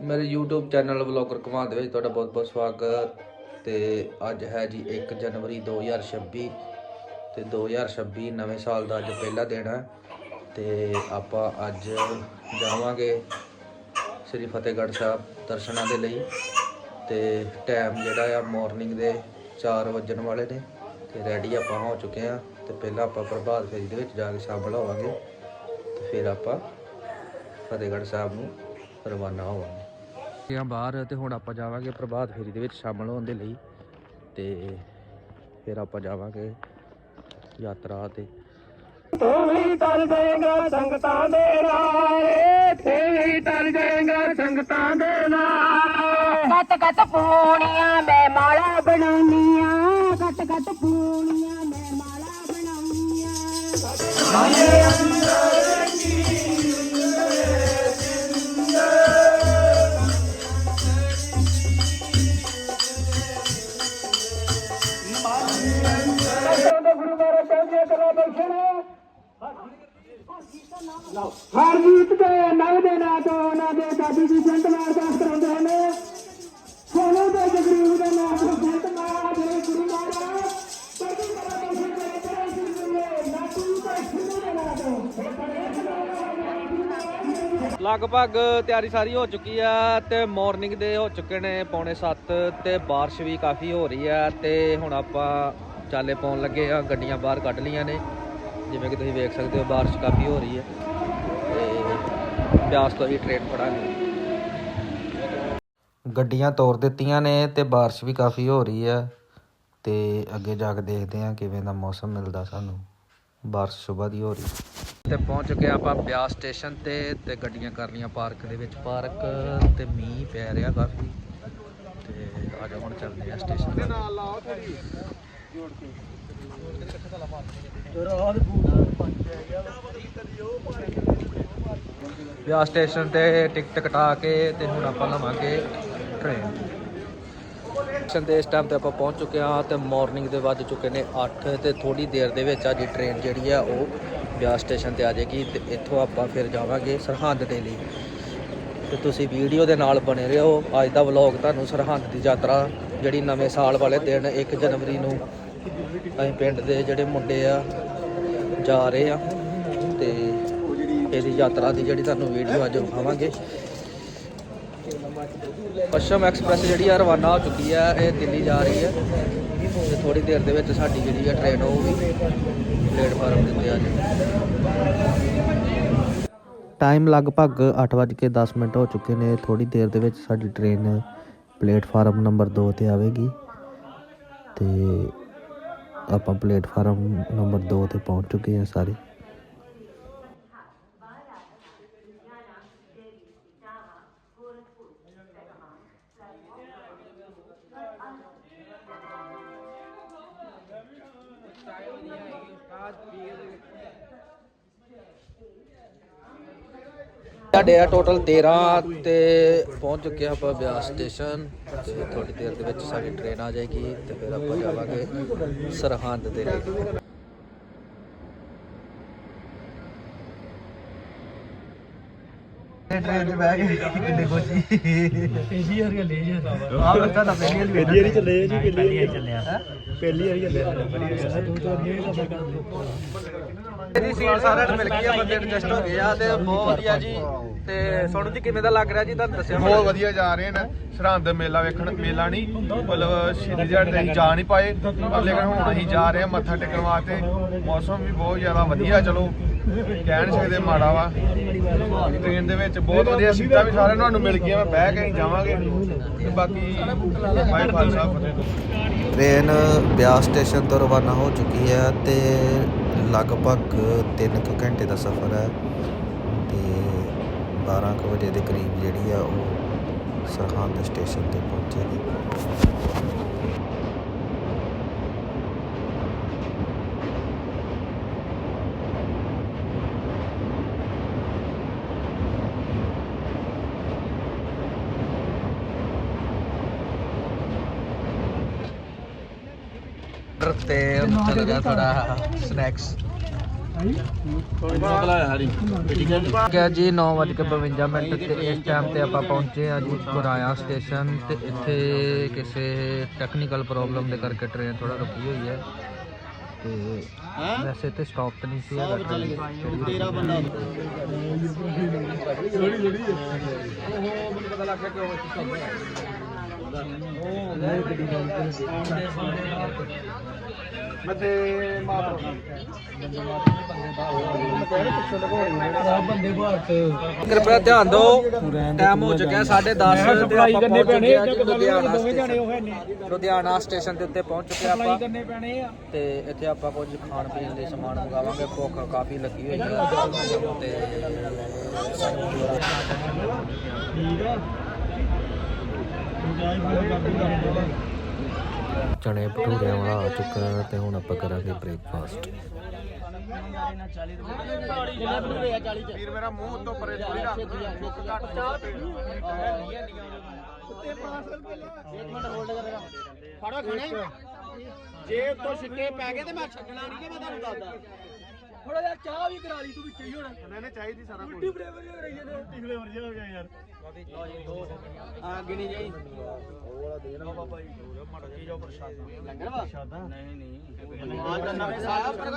ਮੇਰੇ YouTube channel vlogger ਕਮਾਲ ਦੇ ਵਿੱਚ ਤੁਹਾਡਾ ਬਹੁਤ-ਬਹੁਤ ਸਵਾਗਤ। ਤੇ ਅੱਜ ਹੈ ਜੀ 1 ਜਨਵਰੀ 2026 ਤੇ 2026 ਨਵੇਂ ਸਾਲ ਦਾ ਅੱਜ ਪਹਿਲਾ ਦਿਨ ਹੈ। ਤੇ ਆਪਾਂ ਅੱਜ ਜਾਵਾਂਗੇ ਸ੍ਰੀ ਫਤਿਹਗੜ੍ਹ ਸਾਹਿਬ ਦਰਸ਼ਨਾਂ ਦੇ ਲਈ। ਤੇ ਟਾਈਮ ਜਿਹੜਾ ਆ ਮਾਰਨਿੰਗ ਦੇ 4 ਵਜਣ ਵਾਲੇ ਨੇ। ਤੇ ਰੈਡੀ ਆਪਾਂ ਹੋ ਚੁੱਕੇ ਆ ਤੇ ਪਹਿਲਾਂ ਆਪਾਂ ਪ੍ਰਭਾਤ ਫੇਰੀ ਦੇ ਵਿੱਚ ਜਾ ਕੇ ਸ਼ਾਮਲ ਹੋਵਾਂਗੇ ਤੇ ਫਿਰ ਆਪਾਂ ਫਤਿਹਗੜ੍ਹ ਸਾਹਿਬ ਨੂੰ ਰਵਾਨਾ ਹੋਵਾਂਗੇ। ਆ ਬਾਹਰ ਤੇ ਹੁਣ ਆਪਾਂ ਜਾਵਾਂਗੇ ਪ੍ਰਭਾਤ ਫੇਰੀ ਦੇ ਵਿੱਚ ਸ਼ਾਮਲ ਹੋਣ ਦੇ ਲਈ ਤੇ ਫਿਰ ਆਪਾਂ ਜਾਵਾਂਗੇ ਯਾਤਰਾ ਤੇ। ਤੂੰ ਵੀ ਤਰ ਜਾਏਗਾ ਸੰਗਤਾਂ ਦੇ ਨਾਲ ਤੂੰ ਵੀ ਤਰ ਜਾਏਗਾ ਸੰਗਤਾਂ ਦੇ ਨਾਲ। ਕੱਟ ਕੱਟ ਪੂਣੀਆਂ ਮੈਂ ਮਾਲਾ ਬਣਾਉਣੀਆਂ ਕੱਟ ਕੱਟ ਪੂਣੀਆਂ ਮੈਂ ਮਾਲਾ ਬਣਾਉਣੀਆਂ ਹਰ ਦੇ ਨਵ ਦੇ ਨਾਂ ਤੋਂ ਉਹਨਾਂ ਦੇ ਦਾਦੀ ਦੀ ਜੰਟ ਨਾਲ ਅਰਦਾਸ ਕਰਾਉਂਦੇ ਹਨ। ਸੋਨੂੰ ਦੇ ਜਗਰੀਬ ਦੇ ਨਾਂ ਤੋਂ ਜੰਟ ਮਹਾਰਾਜ ਦੇ ਗੁਰੂ ਮਹਾਰਾਜ। ਚੜ੍ਹਦੀ ਕਲਾ ਦਰਸ਼ਨ ਕਰੇ ਕਰੇ ਜੀ ਨੇ ਨਾਟੂ ਤੇ ਸੁਣੋ ਦੇ ਨਾਂ ਤੋਂ। ਲਗਭਗ ਤਿਆਰੀ ਸਾਰੀ ਹੋ ਚੁੱਕੀ ਆ ਤੇ ਮਾਰਨਿੰਗ ਦੇ ਹੋ ਚੁੱਕੇ ਨੇ ਪੌਣੇ 7 ਤੇ ਬਾਰਿਸ਼ ਵੀ ਕਾਫੀ ਹੋ ਰਹੀ ਆ ਤੇ ਹੁਣ ਆਪਾਂ ਚਾਲੇ ਪਾਉਣ ਲੱਗੇ ਆ, ਗੱਡੀਆਂ ਬਾਹਰ ਕੱਢ ਲੀਆਂ ਨੇ। ਜਿਵੇਂ ਕਿ ਤੁਸੀਂ ਵੇਖ ਸਕਦੇ ਹੋ ਬਾਰਿਸ਼ ਕਾਫੀ ਹੋ ਰਹੀ ਹੈ ਤੇ ਬਿਆਸ ਤੋਂ ਹੀ ਟ੍ਰੇਨ ਫੜਾਂਗੇ। ਗੱਡੀਆਂ ਤੋਰ ਦਿੱਤੀਆਂ ਨੇ ਤੇ ਬਾਰਿਸ਼ ਵੀ ਕਾਫੀ ਹੋ ਰਹੀ ਹੈ ਤੇ ਅੱਗੇ ਜਾ ਕੇ ਦੇਖਦੇ ਹਾਂ ਕਿਵੇਂ ਦਾ ਮੌਸਮ ਮਿਲਦਾ ਸਾਨੂੰ। ਬਾਰਿਸ਼ ਸੁਬਾਹ ਦੀ ਹੋ ਰਹੀ ਤੇ ਪਹੁੰਚ ਚੁੱਕੇ ਆਪਾਂ ਬਿਆਸ ਸਟੇਸ਼ਨ ਤੇ ਤੇ ਗੱਡੀਆਂ ਕਰ ਲਈਆਂ ਪਾਰਕ ਦੇ ਵਿੱਚ। ਪਾਰਕ ਤੇ ਮੀਂਹ ਪੈ ਰਿਹਾ ਕਾਫੀ। ਤੇ ਆ ਜਾ ਹੁਣ ਚੱਲਦੇ ਆ ਸਟੇਸ਼ਨ ਤੇ। ਵਿਆਹ ਸਟੇਸ਼ਨ ਤੇ ਟਿਕਟ ਕਟਾ ਕੇ ਤੇ ਹੁਣ ਆਪਾਂ ਲਵਾਂਗੇ ਟ੍ਰੇਨ ਸਟੇਸ਼ਨ ਤੇ ਇਸ ਟਾਈਮ ਤੇ ਆਪਾਂ ਪਹੁੰਚ ਚੁੱਕੇ ਹਾਂ ਤੇ ਮਾਰਨਿੰਗ ਦੇ ਵੱਜ ਚੁੱਕੇ ਨੇ 8 ਤੇ ਥੋੜੀ ਦੇਰ ਦੇ ਵਿੱਚ ਅੱਜ ਟ੍ਰੇਨ ਜਿਹੜੀ ਆ ਉਹ ਵਿਆਹ ਸਟੇਸ਼ਨ ਤੇ ਆ ਜਾਏਗੀ ਤੇ ਇੱਥੋਂ ਆਪਾਂ ਫਿਰ ਜਾਵਾਂਗੇ ਸਰਹੰਦ ਦੇ ਲਈ। ਤੇ ਤੁਸੀਂ ਵੀਡੀਓ ਦੇ ਨਾਲ ਬਣੇ ਰਹੋ। ਅੱਜ ਦਾ ਵਲੌਗ ਤੁਹਾਨੂੰ ਸਰਹੰਦ ਦੀ ਯਾਤਰਾ ਜਿਹੜੀ ਨਵੇਂ ਸਾਲ ਵਾਲੇ ਦਿਨ 1 ਜਨਵਰੀ ਨੂੰ ਅਸੀਂ ਪਿੰਡ ਦੇ ਜਿਹੜੇ ਮੁੰਡੇ ਆ, ਜਾ ਰਹੇ ਆ ਤੇ ਇਹਦੀ ਯਾਤਰਾ ਦੀ ਜਿਹੜੀ ਤੁਹਾਨੂੰ ਵੀਡੀਓ ਅੱਜ ਵਿਖਾਵਾਂਗੇ। ਪੱਛਮ ਐਕਸਪ੍ਰੈਸ ਜਿਹੜੀ ਆ, ਰਵਾਨਾ ਹੋ ਚੁੱਕੀ ਆ, ਇਹ ਦਿੱਲੀ ਜਾ ਰਹੀ ਹੈ ਤੇ ਥੋੜੀ ਦੇਰ ਦੇ ਵਿੱਚ ਸਾਡੀ ਜਿਹੜੀ ਆ ਟ੍ਰੇਨ ਉਹ ਵੀ ਪਲੇਟਫਾਰਮ ਦੇ ਆ ਜਾਏਗੀ ਟਾਈਮ ਲਗਭਗ 8:10 ਮਿੰਟ ਹੋ ਚੁੱਕੇ ਨੇ। ਥੋੜੀ ਦੇਰ ਦੇ ਵਿੱਚ ਸਾਡੀ ਟ੍ਰੇਨ ਪਲੇਟਫਾਰਮ ਨੰਬਰ 2 ਤੇ ਆਵੇਗੀ। ਤੇ ਆਪਾਂ ਪਲੇਟਫਾਰਮ ਨੰਬਰ 2 ਤੇ ਪਹੁੰਚ ਚੁੱਕੇ ਹਾਂ ਸਾਰੇ। ਸਾਡੇ ਆ ਟੋਟਲ 13 ਤੇ ਪਹੁੰਚ ਚੁੱਕੇ ਆ ਆਪਾਂ ਬਿਆਸ ਸਟੇਸ਼ਨ ਤੇ ਥੋੜੀ ਦੇਰ ਦੇ ਵਿੱਚ ਸਾਡੀ ਟ੍ਰੇਨ ਆ ਜਾਏਗੀ ਤੇ ਫਿਰ ਆਪਾਂ ਜਾਵਾਂਗੇ ਸਰਹੰਦ ਦੇ ਲਈ ਟ੍ਰੇਨ 'ਚ ਬਹਿ ਕੇ ਕਿੰਨੇ ਖੁਸ਼ੀ। ਪਹਿਲੀ ਵਾਰੀ ਲੈ ਜਾ। ਆਹ ਤੁਹਾਡਾ ਪਹਿਲੀ ਵਾਲੀ ਪਹਿਲੀ ਵਾਰੀ ਚੱਲੇ ਜੀ ਪਹਿਲੀ ਵਾਰੀ ਚੱਲਿਆ। ਪਹਿਲੀ ਵਾਰੀ ਚੱਲਿਆ। ਤੂੰ ਤਾਂ ਨਹੀਂ ਸਫਰ ਕਰਦੇ ਇਹਦੀ ਸੀਟ ਸਾਰਿਆਂ ਨੂੰ ਮਿਲ ਗਈ ਆ ਬੰਦੇ ਐਡਜਸਟ ਹੋ ਗਏ ਆ ਤੇ ਬਹੁਤ ਵਧੀਆ ਜੀ। ਤੇ ਸੋਨੂੰ ਜੀ ਕਿਵੇਂ ਦਾ ਲੱਗ ਰਿਹਾ ਜੀ? ਤੁਹਾਨੂੰ ਦੱਸਿਆ ਬਹੁਤ ਵਧੀਆ ਜਾ ਰਹੇ ਨੇ। ਸਰਹੰਦ ਮੇਲਾ ਵੇਖਣ ਮੇਲਾ ਨਹੀਂ ਮਤਲਬ ਸ਼ਹੀਦੀ ਦਿਹਾੜੇ ਤੇ ਅਸੀਂ ਜਾ ਨਹੀਂ ਪਾਏ। ਪਰ ਲੇਕਿਨ ਹੁਣ ਅਸੀਂ ਜਾ ਰਹੇ ਹਾਂ ਮੱਥਾ ਟੇਕਣ ਵਾਸਤੇ। ਮੌਸਮ ਵੀ ਬਹੁਤ ਜ਼ਿਆਦਾ ਵਧੀਆ ਚਲੋ ਕਹਿ ਨਹੀਂ ਸਕਦੇ ਮਾੜਾ ਵਾ। ਟ੍ਰੇਨ ਦੇ ਵਿੱਚ ਬਹੁਤ ਵਧੀਆ ਸੀਟਾਂ ਵੀ ਸਾਰਿਆਂ ਨੂੰ ਮਿਲ ਗਈਆਂ। ਮੈਂ ਬਹਿ ਕੇ ਅਸੀਂ ਜਾਵਾਂਗੇ। ਤੇ ਬਾਕੀ ਵਾਹਿਗੁਰੂ ਖਾਲਸਾ ਫਤਿਹ। ਟ੍ਰੇਨ ਬਿਆਸ ਸਟੇਸ਼ਨ ਤੋਂ ਰਵਾਨਾ ਹੋ ਚੁੱਕੀ ਹੈ ਤੇ ਲਗਭਗ 3 ਕੁ ਘੰਟੇ ਦਾ ਸਫ਼ਰ ਹੈ। 12 ਕੁ ਵਜੇ ਦੇ ਕਰੀਬ ਜਿਹੜੀ ਆ ਉਹ ਸਰਹੰਦ ਸਟੇਸ਼ਨ ਤੇ ਪਹੁੰਚੇਗੀ ਤੇ ਚੱਲ ਗਿਆ ਥੋੜਾ ਸਨੈਕਸ ਕਿ ਜੀ 9:52 ਮਿੰਟ ਤੇ ਇਸ ਟਾਈਮ ਤੇ ਆਪਾਂ ਪਹੁੰਚੇ ਆ ਜੀ ਗੁਰਾਇਆ ਸਟੇਸ਼ਨ ਤੇ ਇੱਥੇ ਕਿਸੇ ਟੈਕਨੀਕਲ ਪ੍ਰੋਬਲਮ ਦੇ ਕਰਕੇ ਟ੍ਰੇਨ ਥੋੜਾ ਰੁਕੀ ਹੋਈ ਹੈ। ਤੇ ਵੈਸੇ ਤੇ ਸਟਾਪ ਤੇ ਨਹੀਂ ਸੀ ਹੈਗਾ। ਤੇਰਾ ਬੰਦਾ ਮਤੇ ਮਾਤਰ ਕਿਰਪਾ ਧਿਆਨ ਦਿਓ ਟਾਈਮ ਹੋ ਚੁੱਕਿਆ 10:30 ਤੇ ਆਪਾਂ ਪਹੁੰਚ ਚੁੱਕੇ ਆ ਜੀ ਲੁਧਿਆਣਾ ਸਟੇਸ਼ਨ। ਲੁਧਿਆਣਾ ਸਟੇਸ਼ਨ ਦੇ ਉੱਤੇ ਪਹੁੰਚ ਚੁੱਕੇ ਆਪਾਂ। ਤੇ ਇੱਥੇ ਆਪਾਂ ਕੁਝ ਖਾਣ ਪੀਣ ਦੇ ਸਮਾਨ ਮੰਗਾਵਾਂਗੇ। ਭੁੱਖ ਕਾਫੀ ਲੱਗੀ ਹੋਈ ਹੈ ਤੇ ਚਣੇ ਭਟੂਰਿਆਂ ਵਾਲਾ ਆ ਚੁੱਕਾ ਤੇ ਹੁਣ ਆਪਾਂ ਕਰਾਂਗੇ ਬ੍ਰੇਕਫਾਸਟ ਵੀਰ ਮੇਰਾ ਮੂੰਹ ਉੱਤੋਂ ਪਰੇ ਥੋੜੀ ਰੱਖ। ਚੁੱਕ ਘੱਟ ਚਾਹ ਫੜੋ ਖਾਣੇ। ਜੇ ਉੱਤੋਂ ਛਿੱਟੇ ਪੈ ਗਏ ਤੇ ਮੈਂ ਛੱਡਣਾ ਨਹੀਂ ਕਿ ਮੈਂ ਤੁਹਾਨੂੰ ਦੱਸਦਾ। ਥੋੜਾ ਜਿਹਾ ਚਾਹ ਵੀ ਕਰਾ ਲਈ ਤੂੰ ਵਿੱਚ ਹੀ ਹੁਣ। ਇਹਨਾਂ ਨੇ ਚਾਹੀਦੀ ਸਾਰਾ ਕੁਝ ਫਲੇਵਰ ਜਿਹਾ ਕਰਾਈ ਜਾਂਦੇ ਫਲੇਵਰ ਜਿਹਾ ਹੋ ਗਿਆ ਯਾਰ। ਹਾਂ ਗਿਣੀ ਜਾਈ। ਲੰਗਰ ਵਾ ਨਹੀਂ ਨਹੀਂ ਆ ਤਾਂ ਨਵੇਂ ਸਾਲ ਪਰ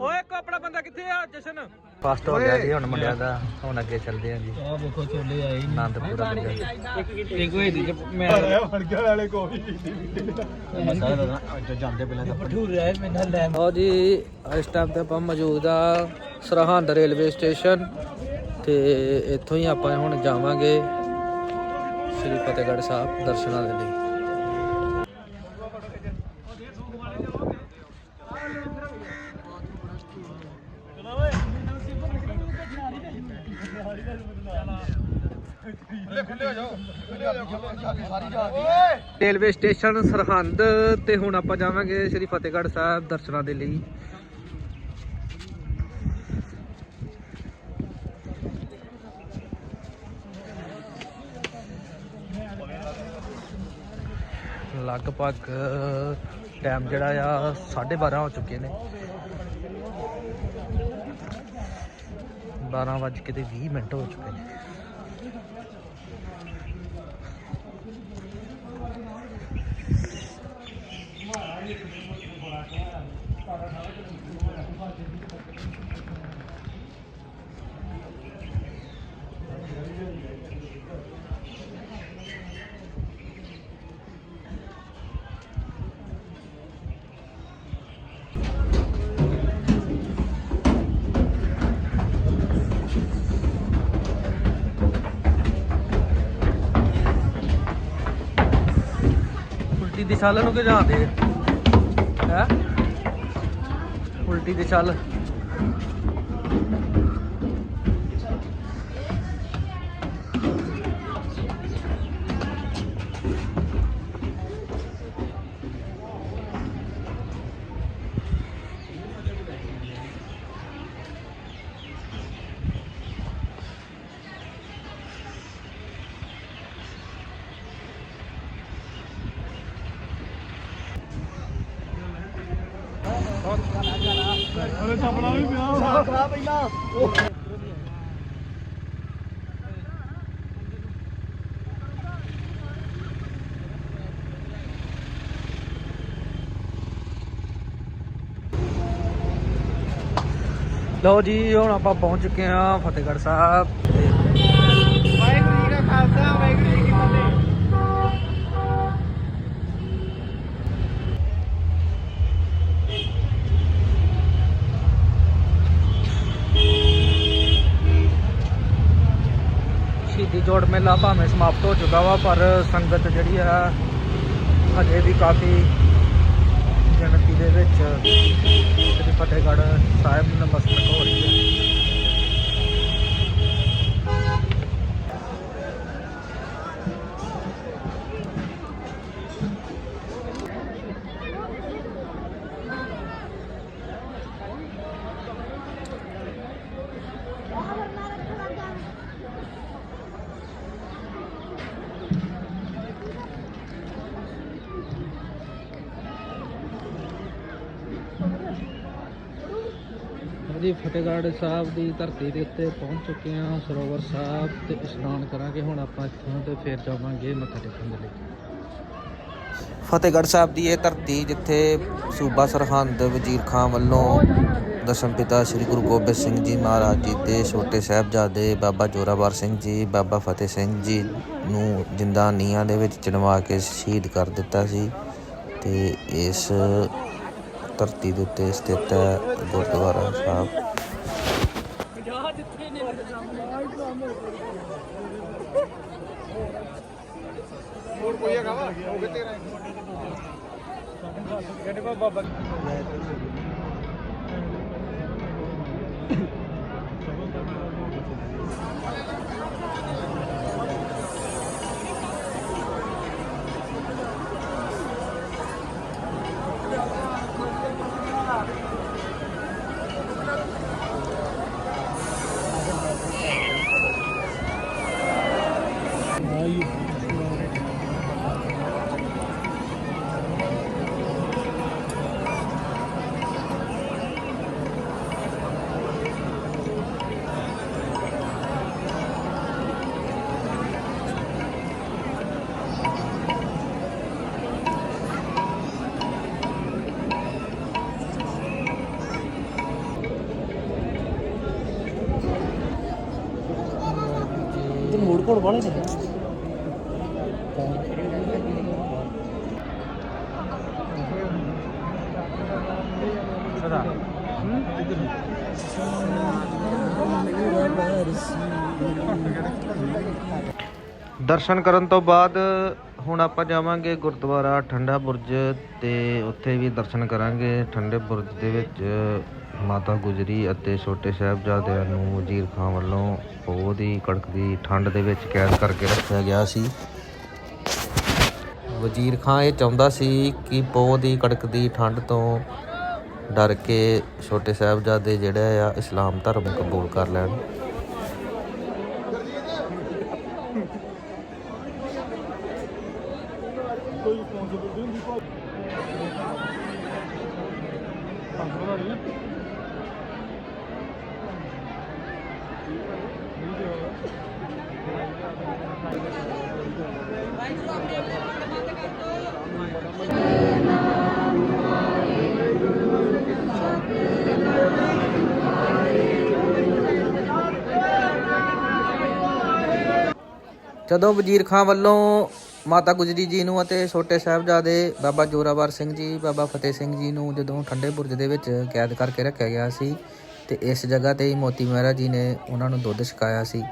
ਓਏ ਕੋ ਆਪਣਾ ਬੰਦਾ ਕਿੱਥੇ ਆ ਜਸ਼ਨ? ਫਾਸਟ ਹੋ ਗਿਆ ਜੀ ਹੁਣ ਮੁੰਡਿਆਂ ਦਾ ਹੁਣ ਅੱਗੇ ਚੱਲਦੇ ਆ ਜੀ। ਆ ਵੇਖੋ ਛੋਲੇ ਆਏ ਆਨੰਦਪੁਰਾ ਲੱਗਿਆ ਇੱਕ ਹੋਏ ਦੀ ਮੈਂ ਫੜਕੇ ਵਾਲੇ ਕੋਈ ਜਾਂਦੇ ਪਹਿਲਾਂ ਤਾਂ ਭਟੂਰੇ ਆਏ ਮੈਨੂੰ ਲੈ ਆਓ ਜੀ ਇਸ ਟਾਈਮ ਤੇ ਆਪਾਂ ਮੌਜੂਦ ਆ ਸਰਹੰਦ ਰੇਲਵੇ ਸਟੇਸ਼ਨ ਤੇ ਇੱਥੋਂ ਹੀ ਆਪਾਂ ਹੁਣ ਜਾਵਾਂਗੇ ਸ੍ਰੀ ਫਤਿਹਗੜ੍ਹ ਸਾਹਿਬ ਦਰਸ਼ਨਾਂ ਦੇ ਲਈ। ਰੇਲਵੇ ਸਟੇਸ਼ਨ ਸਰਹੰਦ ਤੇ ਹੁਣ ਆਪਾਂ ਜਾਵਾਂਗੇ ਸ੍ਰੀ ਫਤਿਹਗੜ੍ਹ ਸਾਹਿਬ ਦਰਸ਼ਨਾਂ ਦੇ ਲਈ। ਲਗਭਗ ਟਾਈਮ ਜਿਹੜਾ ਆ 12:30 ਹੋ ਚੁੱਕੇ ਨੇ। 12 ਵੱਜ ਕੇ ਤੇ 20 ਮਿੰਟ ਹੋ ਚੁੱਕੇ ਨੇ। ਉਲਟੀ ਦੀ ਛਾਲ ਨੂੰ ਕਿ ਜਾਂਦੇ ਹੈ? ਉਲਟੀ ਦੀ ਛਾਲ। ਅਰੇ ਚੱਪਲਾ ਵੀ ਪਿਆ ਖਾ ਪਹਿਲਾਂ ਲਓ ਜੀ, ਹੁਣ ਆਪਾਂ ਪਹੁੰਚ ਚੁੱਕੇ ਹਾਂ ਫਤਿਹਗੜ੍ਹ ਸਾਹਿਬ। ਤੇ ਵਾਹਿਗੁਰੂ ਜੀ ਕਾ ਖਾਲਸਾ, ਵਾਹਿਗੁਰੂ ਜੀ ਕੀ ਫਤਿਹ ਸ਼ਹੀਦੀ ਜੋੜ ਮੇਲਾ ਭਾਵੇਂ ਸਮਾਪਤ ਹੋ ਚੁੱਕਾ ਵਾ, ਪਰ ਸੰਗਤ ਜਿਹੜੀ ਆ, ਹਜੇ ਵੀ ਕਾਫੀ ਗਿਣਤੀ ਦੇ ਵਿੱਚ ਸ੍ਰੀ ਫਤਿਹਗੜ੍ਹ ਸਾਹਿਬ ਨੂੰ ਨਮਸਤਕ ਹੋ ਰਹੀ ਹੈ। ਜੀ, ਫਤਿਹਗੜ੍ਹ ਸਾਹਿਬ ਦੀ ਧਰਤੀ ਦੇ ਉੱਤੇ ਪਹੁੰਚ ਚੁੱਕੇ ਹਾਂ, ਸਰੋਵਰ ਸਾਹਿਬ ਤੇ ਇਸ਼ਨਾਨ ਕਰਾਂਗੇ। ਹੁਣ ਆਪਾਂ ਇੱਥੋਂ ਤੇ ਫਿਰ ਜਾਵਾਂਗੇ ਮੱਥਾ ਟੇਕਣ ਦੇ ਲਈ। ਫਤਿਹਗੜ੍ਹ ਸਾਹਿਬ ਦੀ ਇਹ ਧਰਤੀ ਜਿੱਥੇ ਸੂਬਾ ਸਰਹੰਦ ਵਜ਼ੀਰ ਖਾਨ ਵੱਲੋਂ ਦਸ਼ਮ ਪਿਤਾ ਸ੍ਰੀ ਗੁਰੂ ਗੋਬਿੰਦ ਸਿੰਘ ਜੀ ਮਹਾਰਾਜ ਜੀ ਦੇ ਛੋਟੇ ਸਾਹਿਬਜ਼ਾਦੇ ਬਾਬਾ ਜੋਰਾਵਰ ਸਿੰਘ ਜੀ, ਬਾਬਾ ਫਤਿਹ ਸਿੰਘ ਜੀ ਨੂੰ ਜਿੰਦਾ ਨੀਹਾਂ ਦੇ ਵਿੱਚ ਚਿਣਵਾ ਕੇ ਸ਼ਹੀਦ ਕਰ ਦਿੱਤਾ ਸੀ ਤੇ ਇਸ ਧਰਤੀ ਦੇ ਉੱਤੇ ਸਥਿਤ ਹੈ, ਗੁਰਦੁਆਰਾ ਸਾਹਿਬ। ਹੋਰ ਕੋਈ ਹੈਗਾ ਵਾ? ਹੋ ਗਏ ਤੇਰਾ ਤੇ ਮੋੜ ਕੋਲ ਵਾਲੇ ਨੇ। ਦਰਸ਼ਨ ਕਰਨ ਤੋਂ ਬਾਅਦ ਹੁਣ ਆਪਾਂ ਜਾਵਾਂਗੇ ਗੁਰਦੁਆਰਾ ਠੰਡਾ ਬੁਰਜ ਤੇ ਉੱਥੇ ਵੀ ਦਰਸ਼ਨ ਕਰਾਂਗੇ ਠੰਡੇ ਬੁਰਜ ਦੇ ਵਿੱਚ। ਮਾਤਾ ਗੁਜਰੀ ਅਤੇ ਛੋਟੇ ਸਾਹਿਬਜ਼ਾਦਿਆਂ ਨੂੰ ਵਜ਼ੀਰ ਖਾਨ ਵੱਲੋਂ ਬਹੁਤ ਹੀ ਕੜਕਦੀ ਠੰਡ ਦੇ ਵਿੱਚ ਕੈਦ ਕਰਕੇ ਰੱਖਿਆ ਗਿਆ ਸੀ। ਵਜ਼ੀਰ ਖਾਨ ਇਹ ਚਾਹੁੰਦਾ ਸੀ ਕਿ ਬਹੁਤ ਹੀ ਕੜਕਦੀ ਠੰਡ ਤੋਂ ਡਰ ਕੇ ਛੋਟੇ ਸਾਹਿਬਜ਼ਾਦੇ ਜਿਹੜੇ ਆ ਇਸਲਾਮ ਧਰਮ ਕਬੂਲ ਕਰ ਲੈਣ। ਜਦੋਂ ਵਜ਼ੀਰ ਖਾਨ ਵੱਲੋਂ ਮਾਤਾ ਗੁਜਰੀ ਜੀ ਨੂੰ ਅਤੇ ਛੋਟੇ ਸਾਹਿਬਜ਼ਾਦੇ ਬਾਬਾ ਜੋਰਾਵਰ ਸਿੰਘ ਜੀ, ਬਾਬਾ ਫਤਿਹ ਸਿੰਘ ਜੀ ਨੂੰ ਜਦੋਂ ਠੰਡੇ ਬੁਰਜ ਦੇ ਵਿੱਚ ਕੈਦ ਕਰਕੇ ਰੱਖਿਆ ਗਿਆ ਸੀ ਤੇ ਇਸ ਜਗ੍ਹਾ ਤੇ ਹੀ ਮੋਤੀ ਮਹਿਰਾ ਜੀ ਨੇ ਉਹਨਾਂ ਨੂੰ ਦੁੱਧ ਛਕਾਇਆ ਸੀ।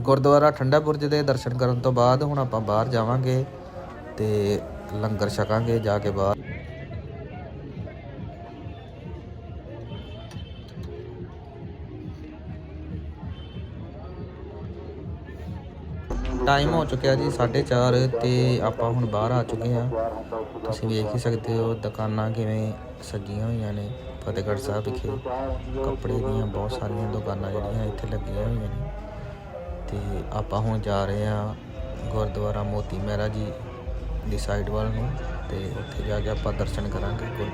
ਗੁਰਦੁਆਰਾ ਠੰਡਾ ਬੁਰਜ ਦੇ ਦਰਸ਼ਨ ਕਰਨ ਤੋਂ ਬਾਅਦ ਹੁਣ ਆਪਾਂ ਬਾਹਰ ਜਾਵਾਂਗੇ ਤੇ ਲੰਗਰ ਛਕਾਂਗੇ ਜਾ ਕੇ ਬਾਹਰ। ਟਾਈਮ ਹੋ ਚੁੱਕਿਆ ਜੀ 4:30 ਤੇ ਆਪਾਂ ਹੁਣ ਬਾਹਰ ਆ ਚੁੱਕੇ ਹਾਂ। ਤੁਸੀਂ ਵੇਖ ਹੀ ਸਕਦੇ ਹੋ ਦੁਕਾਨਾਂ ਕਿਵੇਂ ਸਜੀਆਂ ਹੋਈਆਂ ਨੇ। ਫਤਿਹਗੜ੍ਹ ਸਾਹਿਬ ਵਿਖੇ ਕੱਪੜੇ ਦੀਆਂ ਬਹੁਤ ਸਾਰੀਆਂ ਦੁਕਾਨਾਂ ਜਿਹੜੀਆਂ ਇੱਥੇ ਲੱਗੀਆਂ ਹੋਈਆਂ ਨੇ। ਤੇ ਆਪਾਂ ਹੁਣ ਜਾ ਰਹੇ ਹਾਂ ਗੁਰਦੁਆਰਾ ਮੋਤੀ ਮਹਿਰਾ ਜੀ ਦੀ ਸਾਈਡ ਵੱਲ ਨੂੰ ਤੇ ਉੱਥੇ ਜਾ ਕੇ ਆਪਾਂ ਦਰਸ਼ਨ ਕਰਾਂਗੇ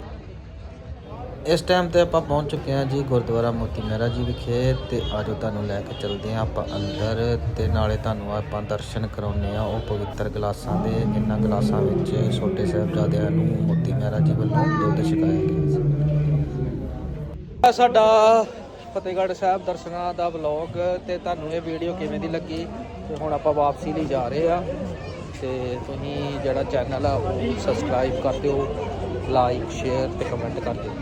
ਇਸ ਟਾਈਮ ਤੇ ਆਪਾਂ ਪਹੁੰਚ ਚੁੱਕੇ ਹਾਂ ਜੀ ਗੁਰਦੁਆਰਾ ਮੋਤੀ ਮਹਿਰਾ ਜੀ ਵਿਖੇ ਤੇ ਆਜੋ ਤੁਹਾਨੂੰ ਲੈ ਕੇ ਚੱਲਦੇ ਹਾਂ ਆਪਾਂ ਅੰਦਰ ਤੇ ਨਾਲੇ ਤੁਹਾਨੂੰ ਆਪਾਂ ਦਰਸ਼ਨ ਕਰਾਉਂਦੇ ਆ ਉਹ ਪਵਿੱਤਰ ਗਲਾਸਾਂ ਦੇ ਜਿਨ੍ਹਾਂ ਗਲਾਸਾਂ ਵਿੱਚ ਛੋਟੇ ਸਾਹਿਬਜ਼ਾਦਿਆਂ ਨੂੰ, ਮੋਤੀ ਮਹਿਰਾ ਜੀ ਵੱਲੋਂ ਦੁੱਧ ਛਕਾਇਆ ਗਿਆ ਸੀ। ਸਾਡਾ ਫਤਿਹਗੜ੍ਹ ਸਾਹਿਬ ਦਰਸ਼ਨਾਂ ਦਾ ਵਲੌਗ ਤੇ ਤੁਹਾਨੂੰ ਇਹ ਵੀਡੀਓ ਕਿਵੇਂ ਦੀ ਲੱਗੀ ਤੇ ਹੁਣ ਆਪਾਂ ਵਾਪਸੀ ਲਈ ਜਾ ਰਹੇ ਆ ਤੇ ਤੁਸੀਂ ਜਿਹੜਾ ਚੈਨਲ ਆ, ਉਹ ਸਬਸਕ੍ਰਾਈਬ ਕਰ ਦਿਓ ਲਾਈਕ ਸ਼ੇਅਰ ਤੇ ਕਮੈਂਟ ਕਰ ਦਿਓ।